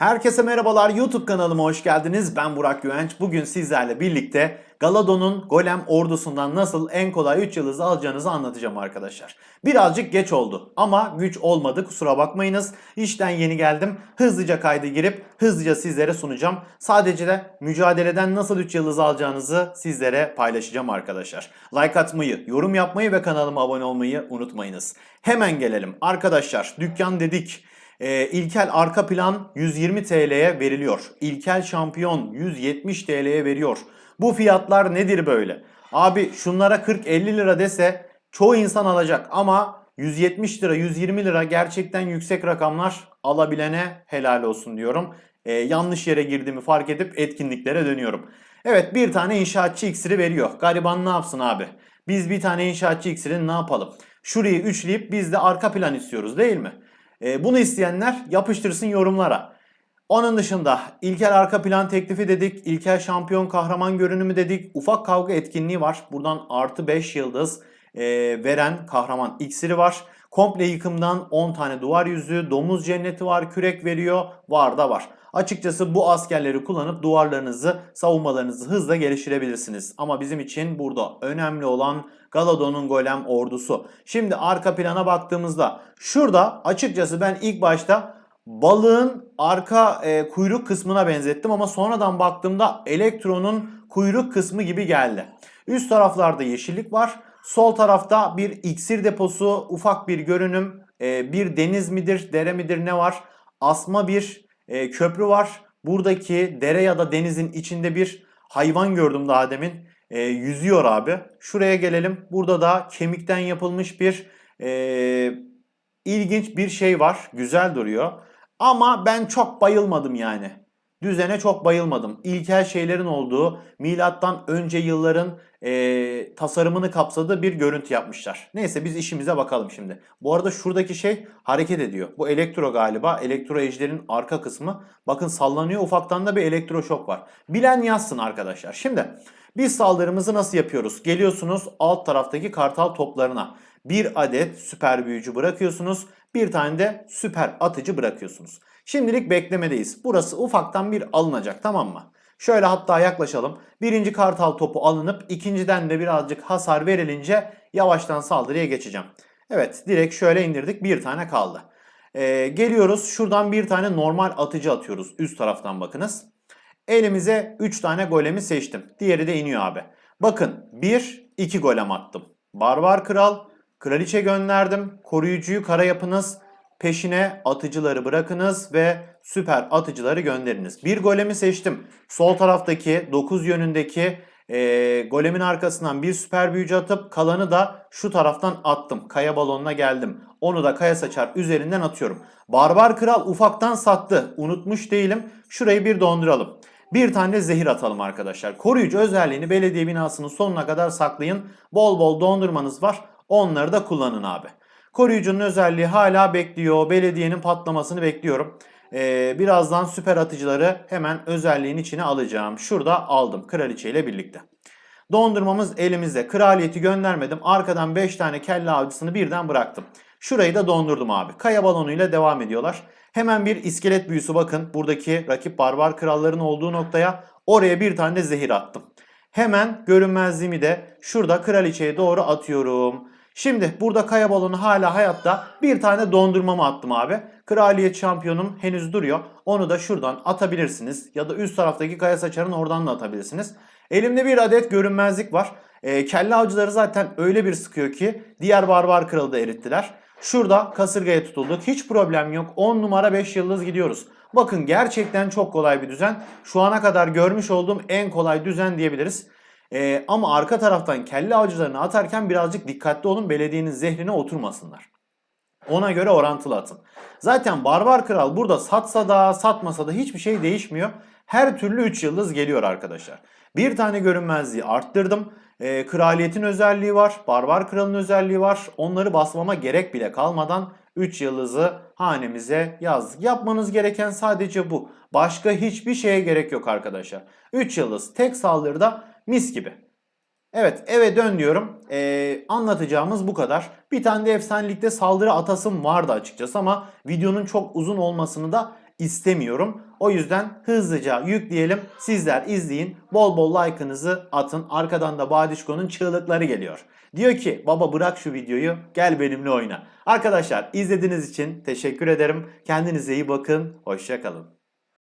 Herkese merhabalar YouTube kanalıma hoş geldiniz. Ben Burak Güvenç. Bugün sizlerle birlikte Galadon'un Golem ordusundan nasıl en kolay 3 yıldız alacağınızı anlatacağım arkadaşlar. Birazcık geç oldu ama güç olmadı kusura bakmayınız. İşten yeni geldim. Hızlıca kaydı girip hızlıca sizlere sunacağım. Sadece de mücadeleden nasıl 3 yıldız alacağınızı sizlere paylaşacağım arkadaşlar. Like atmayı, yorum yapmayı ve kanalıma abone olmayı unutmayınız. Hemen gelelim. Arkadaşlar dükkan dedik. Ee, İlkel arka plan 120 TL'ye veriliyor. İlkel şampiyon 170 TL'ye veriyor. Bu fiyatlar nedir böyle? Abi şunlara 40-50 lira dese çoğu insan alacak ama 170 lira 120 lira gerçekten yüksek rakamlar alabilene helal olsun diyorum. Ee, yanlış yere girdiğimi fark edip etkinliklere dönüyorum. Evet bir tane inşaatçı iksiri veriyor. Gariban ne yapsın abi? Biz bir tane inşaatçı iksirini ne yapalım? Şurayı üçleyip biz de arka plan istiyoruz değil mi? E, bunu isteyenler yapıştırsın yorumlara. Onun dışında İlker arka plan teklifi dedik. İlker şampiyon kahraman görünümü dedik. Ufak kavga etkinliği var. Buradan artı 5 yıldız e, veren kahraman iksiri var. Komple yıkımdan 10 tane duvar yüzü, domuz cenneti var, kürek veriyor, var da var. Açıkçası bu askerleri kullanıp duvarlarınızı, savunmalarınızı hızla geliştirebilirsiniz. Ama bizim için burada önemli olan Galadon'un golem ordusu. Şimdi arka plana baktığımızda şurada açıkçası ben ilk başta balığın arka e, kuyruk kısmına benzettim ama sonradan baktığımda elektronun kuyruk kısmı gibi geldi. Üst taraflarda yeşillik var. Sol tarafta bir iksir deposu, ufak bir görünüm, e, bir deniz midir, dere midir ne var? Asma bir e, köprü var. Buradaki dere ya da denizin içinde bir hayvan gördüm daha demin. E, yüzüyor abi. Şuraya gelelim. Burada da kemikten yapılmış bir e, ilginç bir şey var. Güzel duruyor. Ama ben çok bayılmadım yani. Düzene çok bayılmadım. İlkel şeylerin olduğu, milattan önce yılların e, tasarımını kapsadığı bir görüntü yapmışlar. Neyse biz işimize bakalım şimdi. Bu arada şuradaki şey hareket ediyor. Bu elektro galiba. Elektro ejderin arka kısmı. Bakın sallanıyor. Ufaktan da bir elektroşok var. Bilen yazsın arkadaşlar. Şimdi biz saldırımızı nasıl yapıyoruz? Geliyorsunuz alt taraftaki kartal toplarına. Bir adet süper büyücü bırakıyorsunuz. Bir tane de süper atıcı bırakıyorsunuz. Şimdilik beklemedeyiz. Burası ufaktan bir alınacak tamam mı? Şöyle hatta yaklaşalım. Birinci kartal topu alınıp ikinciden de birazcık hasar verilince yavaştan saldırıya geçeceğim. Evet direkt şöyle indirdik bir tane kaldı. Ee, geliyoruz şuradan bir tane normal atıcı atıyoruz üst taraftan bakınız. Elimize 3 tane golemi seçtim. Diğeri de iniyor abi. Bakın 1 2 golem attım. Barbar kral, kraliçe gönderdim. Koruyucuyu kara yapınız. Peşine atıcıları bırakınız ve süper atıcıları gönderiniz. Bir golemi seçtim. Sol taraftaki 9 yönündeki e, golemin arkasından bir süper büyücü atıp kalanı da şu taraftan attım. Kaya balonuna geldim. Onu da kaya saçar üzerinden atıyorum. Barbar kral ufaktan sattı. Unutmuş değilim. Şurayı bir donduralım. Bir tane zehir atalım arkadaşlar. Koruyucu özelliğini belediye binasının sonuna kadar saklayın. Bol bol dondurmanız var. Onları da kullanın abi. Koruyucunun özelliği hala bekliyor. Belediyenin patlamasını bekliyorum. Ee, birazdan süper atıcıları hemen özelliğin içine alacağım. Şurada aldım kraliçe ile birlikte. Dondurmamız elimizde. Kraliyeti göndermedim. Arkadan 5 tane kelle avcısını birden bıraktım. Şurayı da dondurdum abi. Kaya balonuyla devam ediyorlar. Hemen bir iskelet büyüsü bakın. Buradaki rakip barbar kralların olduğu noktaya oraya bir tane zehir attım. Hemen görünmezliğimi de şurada kraliçeye doğru atıyorum. Şimdi burada kaya balonu hala hayatta. Bir tane dondurmamı attım abi. Kraliyet şampiyonum henüz duruyor. Onu da şuradan atabilirsiniz. Ya da üst taraftaki kaya saçarın oradan da atabilirsiniz. Elimde bir adet görünmezlik var. E, kelle avcıları zaten öyle bir sıkıyor ki diğer barbar kralı da erittiler. Şurada kasırgaya tutulduk. Hiç problem yok. 10 numara 5 yıldız gidiyoruz. Bakın gerçekten çok kolay bir düzen. Şu ana kadar görmüş olduğum en kolay düzen diyebiliriz. Ee, ama arka taraftan kelle avcılarını atarken birazcık dikkatli olun belediyenin zehrine oturmasınlar. Ona göre orantılı atın. Zaten Barbar Kral burada satsa da satmasa da hiçbir şey değişmiyor. Her türlü 3 yıldız geliyor arkadaşlar. Bir tane görünmezliği arttırdım. Ee, kraliyetin özelliği var. Barbar Kral'ın özelliği var. Onları basmama gerek bile kalmadan 3 yıldızı hanemize yazdık. Yapmanız gereken sadece bu. Başka hiçbir şeye gerek yok arkadaşlar. 3 yıldız tek saldırıda mis gibi. Evet eve dön diyorum. Ee, anlatacağımız bu kadar. Bir tane de efsanelikte saldırı atasım vardı açıkçası ama videonun çok uzun olmasını da istemiyorum. O yüzden hızlıca yükleyelim. Sizler izleyin. Bol bol like'ınızı atın. Arkadan da Badişko'nun çığlıkları geliyor. Diyor ki baba bırak şu videoyu gel benimle oyna. Arkadaşlar izlediğiniz için teşekkür ederim. Kendinize iyi bakın. Hoşçakalın.